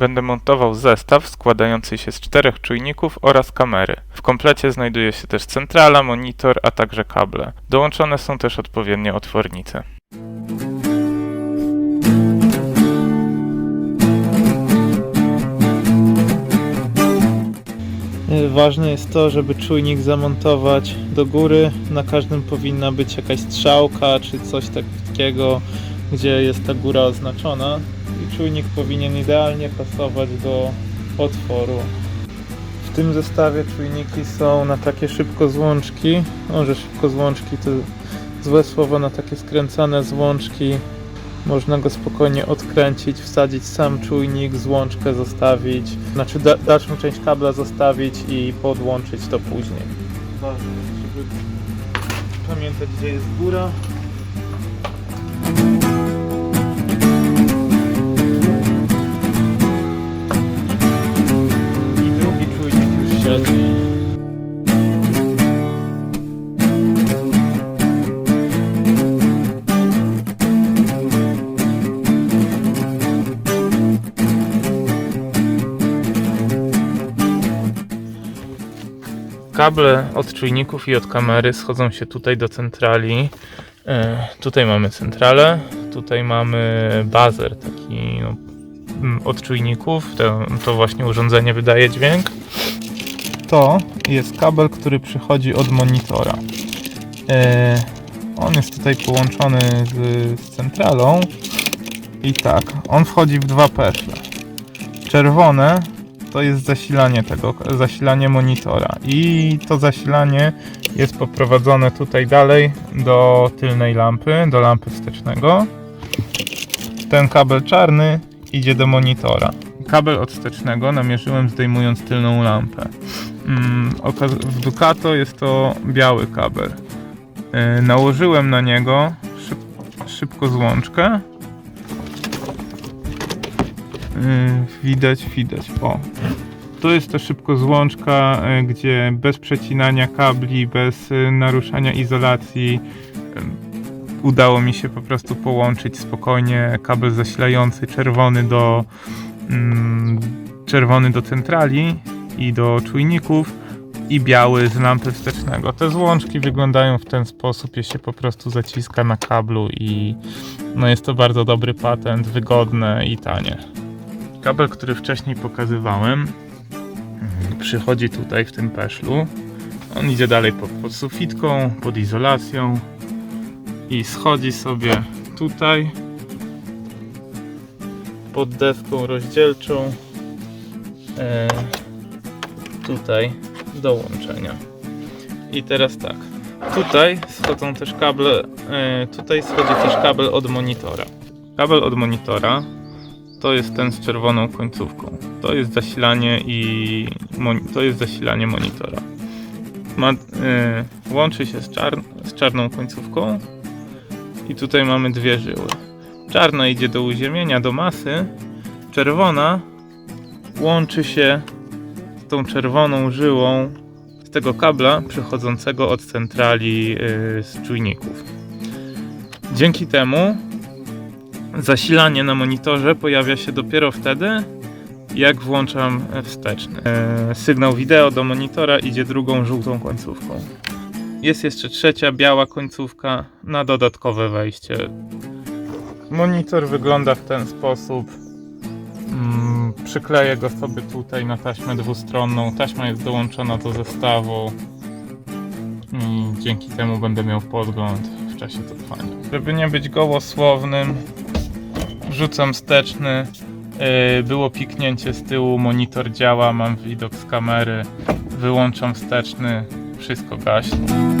Będę montował zestaw składający się z czterech czujników oraz kamery. W komplecie znajduje się też centrala, monitor, a także kable. Dołączone są też odpowiednie otwornice. Ważne jest to, żeby czujnik zamontować do góry. Na każdym powinna być jakaś strzałka czy coś takiego, gdzie jest ta góra oznaczona. Czujnik powinien idealnie pasować do otworu. W tym zestawie czujniki są na takie szybkozłączki. Może szybkozłączki to złe słowo na takie skręcane złączki. Można go spokojnie odkręcić, wsadzić sam czujnik, złączkę zostawić, znaczy da dalszą część kabla zostawić i podłączyć to później. Ważne żeby pamiętać gdzie jest góra. Kable od czujników i od kamery schodzą się tutaj do centrali. E, Tutaj mamy centralę, tutaj mamy bazer taki no, od czujników. To, to właśnie urządzenie wydaje dźwięk. To jest kabel, który przychodzi od monitora. E, On jest tutaj połączony z, z centralą. I tak, on wchodzi w dwa peszle. Czerwone to jest zasilanie tego, zasilanie monitora i to zasilanie jest poprowadzone tutaj dalej do tylnej lampy, do lampy wstecznego. Ten kabel czarny idzie do monitora. Kabel od wstecznego namierzyłem zdejmując tylną lampę. Mm, w Ducato jest to biały kabel. Yy, nałożyłem na niego szyb, szybko złączkę. Yy, widać, widać. O, to jest to szybko złączka, y, gdzie bez przecinania kabli, bez y, naruszania izolacji y, udało mi się po prostu połączyć spokojnie kabel zasilający czerwony do mm, czerwony do centrali i do czujników i biały z lampy wstecznego. Te złączki wyglądają w ten sposób, je się po prostu zaciska na kablu i no jest to bardzo dobry patent, wygodne i tanie. Kabel, który wcześniej pokazywałem, mm, przychodzi tutaj w tym peszlu. On idzie dalej pod, pod sufitką, pod izolacją i schodzi sobie tutaj pod deską rozdzielczą e, tutaj do łączenia. I teraz tak, tutaj schodzą też kable, e, tutaj schodzi też kabel od monitora. Kabel od monitora to jest ten z czerwoną końcówką. To jest zasilanie i to jest zasilanie monitora. Ma, y, łączy się z, czar- z czarną końcówką i tutaj mamy dwie żyły. Czarna idzie do uziemienia, do masy. Czerwona łączy się z tą czerwoną żyłą z tego kabla przychodzącego od centrali y, z czujników. Dzięki temu zasilanie na monitorze pojawia się dopiero wtedy, jak włączam wsteczny. E, sygnał wideo do monitora idzie drugą żółtą końcówką. Jest jeszcze trzecia biała końcówka na dodatkowe wejście. Monitor wygląda w ten sposób. Mm, przykleję go sobie tutaj na taśmę dwustronną. Taśma jest dołączona do zestawu. I dzięki temu będę miał podgląd w czasie trwania. Żeby nie być gołosłownym, Rzucam wsteczny. Yy, Było piknięcie z tyłu, monitor działa, mam widok z kamery. Wyłączam wsteczny, wszystko gaśnie.